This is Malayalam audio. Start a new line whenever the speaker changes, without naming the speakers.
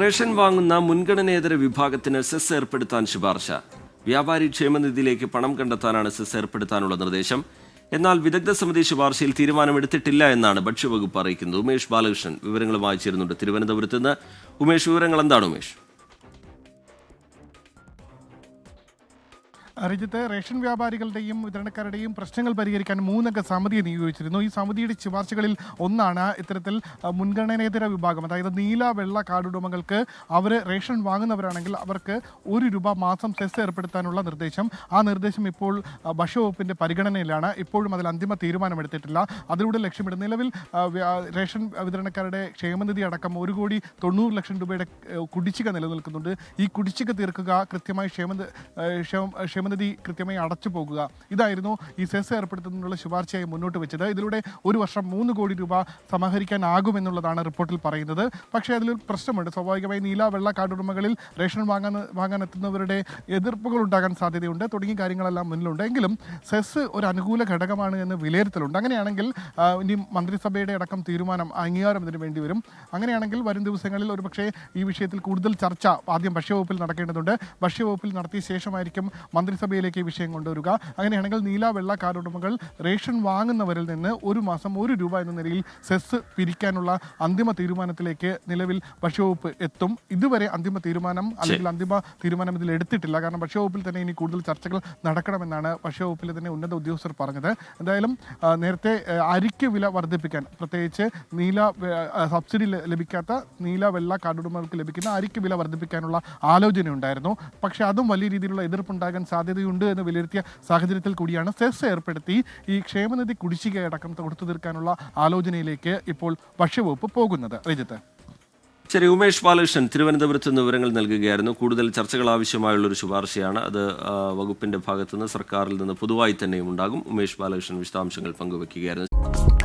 റേഷൻ വാങ്ങുന്ന മുൻഗണനേതര വിഭാഗത്തിന് സെസ് ഏർപ്പെടുത്താൻ ശുപാർശ. വ്യാപാരി ക്ഷേമനിധിയിലേക്ക് പണം കണ്ടെത്താനാണ് സെസ് ഏർപ്പെടുത്താനുള്ള നിർദ്ദേശം. എന്നാൽ വിദഗ്ധ സമിതി ശുപാർശയിൽ തീരുമാനമെടുത്തിട്ടില്ല എന്നാണ് ഭക്ഷ്യവകുപ്പ് അറിയിക്കുന്നത്. ഉമേഷ് ബാലകൃഷ്ണൻ വിവരങ്ങൾ ചേരുന്നുണ്ട്. തിരുവനന്തപുരത്ത് നിന്ന് ഉമേഷ് വിവരങ്ങൾ എന്താണ് ഉമേഷ്?
രാജ്യത്ത് റേഷൻ വ്യാപാരികളുടെയും വിതരണക്കാരുടെയും പ്രശ്നങ്ങൾ പരിഹരിക്കാൻ മൂന്നംഗ സമിതിയെ നിയോഗിച്ചിരുന്നു. ഈ സമിതിയുടെ ശുപാർശകളിൽ ഒന്നാണ് ഇത്തരത്തിൽ മുൻഗണനേതര വിഭാഗം അതായത് നീല വെള്ള കാർഡുടമകൾക്ക് അവർ റേഷൻ വാങ്ങുന്നവരാണെങ്കിൽ അവർക്ക് ഒരു രൂപ മാസം സെസ് ഏർപ്പെടുത്താനുള്ള നിർദ്ദേശം. ആ നിർദ്ദേശം ഇപ്പോൾ ഭക്ഷ്യവകുപ്പിന്റെ പരിഗണനയിലാണ്. ഇപ്പോഴും അതിൽ അന്തിമ തീരുമാനമെടുത്തിട്ടില്ല. അതിലൂടെ ലക്ഷ്യമിടും നിലവിൽ റേഷൻ വിതരണക്കാരുടെ ക്ഷേമനിധി അടക്കം ഒരു കോടി തൊണ്ണൂറ് ലക്ഷം രൂപയുടെ കുടിശ്ശിക നിലനിൽക്കുന്നുണ്ട്. ഈ കുടിശ്ശിക തീർക്കുക കൃത്യമായി ക്ഷേമ ക്ഷേമ- ക്ഷേമനിധി കൃത്യമായി അടച്ചു പോകുക. ഇതായിരുന്നു ഈ സെസ് ഏർപ്പെടുത്തുന്നതിനുള്ള ശുപാർശയായി മുന്നോട്ട് വെച്ചത്. ഇതിലൂടെ ഒരു വർഷം മൂന്ന് കോടി രൂപ സമാഹരിക്കാനാകുമെന്നുള്ളതാണ് റിപ്പോർട്ടിൽ പറയുന്നത്. പക്ഷേ അതിലൊരു പ്രശ്നമുണ്ട്. സ്വാഭാവികമായി നീല വെള്ള കാർഡുടമകളിൽ റേഷൻ വാങ്ങാൻ വാങ്ങാൻ എത്തുന്നവരുടെ എതിർപ്പുകൾ ഉണ്ടാകാൻ സാധ്യതയുണ്ട്. തുടങ്ങിയ കാര്യങ്ങളെല്ലാം മുന്നിലുണ്ട്. എങ്കിലും സെസ് ഒരു അനുകൂല ഘടകമാണ് എന്ന് വിലയിരുത്തലുണ്ട്. അങ്ങനെയാണെങ്കിൽ ഇനി മന്ത്രിസഭയുടെ അടക്കം തീരുമാനം അംഗീകാരം ഇതിന് വേണ്ടി വരും. അങ്ങനെയാണെങ്കിൽ വരും ദിവസങ്ങളിൽ ഒരുപക്ഷേ ഈ വിഷയത്തിൽ കൂടുതൽ ചർച്ച ആദ്യം ഭക്ഷ്യവകുപ്പിൽ നടക്കേണ്ടതുണ്ട്. ഭക്ഷ്യവകുപ്പിൽ നടത്തിയ ശേഷമായിരിക്കും മന്ത്രിസഭയിലേക്ക് ഈ വിഷയം കൊണ്ടുവരിക. അങ്ങനെയാണെങ്കിൽ നീല വെള്ള കാർഡുടമകൾ റേഷൻ വാങ്ങുന്നവരിൽ നിന്ന് ഒരു മാസം ഒരു രൂപ എന്ന നിലയിൽ സെസ് പിരിക്കാനുള്ള അന്തിമ തീരുമാനത്തിലേക്ക് നിലവിൽ ഭക്ഷ്യവകുപ്പ് എത്തും. ഇതുവരെ അന്തിമ തീരുമാനം അല്ലെങ്കിൽ അന്തിമ തീരുമാനം ഇതിൽ എടുത്തിട്ടില്ല. കാരണം ഭക്ഷ്യവകുപ്പിൽ തന്നെ ഇനി കൂടുതൽ ചർച്ചകൾ നടക്കണമെന്നാണ് ഭക്ഷ്യവകുപ്പിലെ തന്നെ ഉന്നത ഉദ്യോഗസ്ഥർ പറഞ്ഞത്. എന്തായാലും നേരത്തെ അരിക്ക് വില വർദ്ധിപ്പിക്കാൻ പ്രത്യേകിച്ച് നീല സബ്സിഡി ലഭിക്കാത്ത നീല വെള്ള കാർഡുടമകൾക്ക് ലഭിക്കുന്ന അരിക്ക് വില വർദ്ധിപ്പിക്കാനുള്ള ആലോചനയുണ്ടായിരുന്നു. പക്ഷേ അതും വലിയ രീതിയിലുള്ള എതിർപ്പുണ്ടാകാൻ സാധ്യതയുണ്ട് എന്ന് വിലയിരുത്തിയ സാഹചര്യത്തിൽ കൂടിയാണ് സെസ് ഏർപ്പെടുത്തി ഈ ക്ഷേമനിധി കുടിശ്ശികയടക്കം കൊടുത്തു തീർക്കാനുള്ള ആലോചനയിലേക്ക് ഇപ്പോൾ ഭക്ഷ്യവകുപ്പ് പോകുന്നത്. രജിത്ത്
ശരി ഉമേഷ് ബാലകൃഷ്ണൻ തിരുവനന്തപുരത്ത് നിന്ന് വിവരങ്ങൾ നൽകുകയായിരുന്നു. കൂടുതൽ ചർച്ചകൾ ആവശ്യമായുള്ള ഒരു ശുപാർശയാണ് അത് വകുപ്പിന്റെ ഭാഗത്തുനിന്ന് സർക്കാരിൽ നിന്ന് പൊതുവായി തന്നെയും ഉണ്ടാകും. ഉമേഷ് ബാലകൃഷ്ണൻ വിശദാംശങ്ങൾ പങ്കുവയ്ക്കുകയായിരുന്നു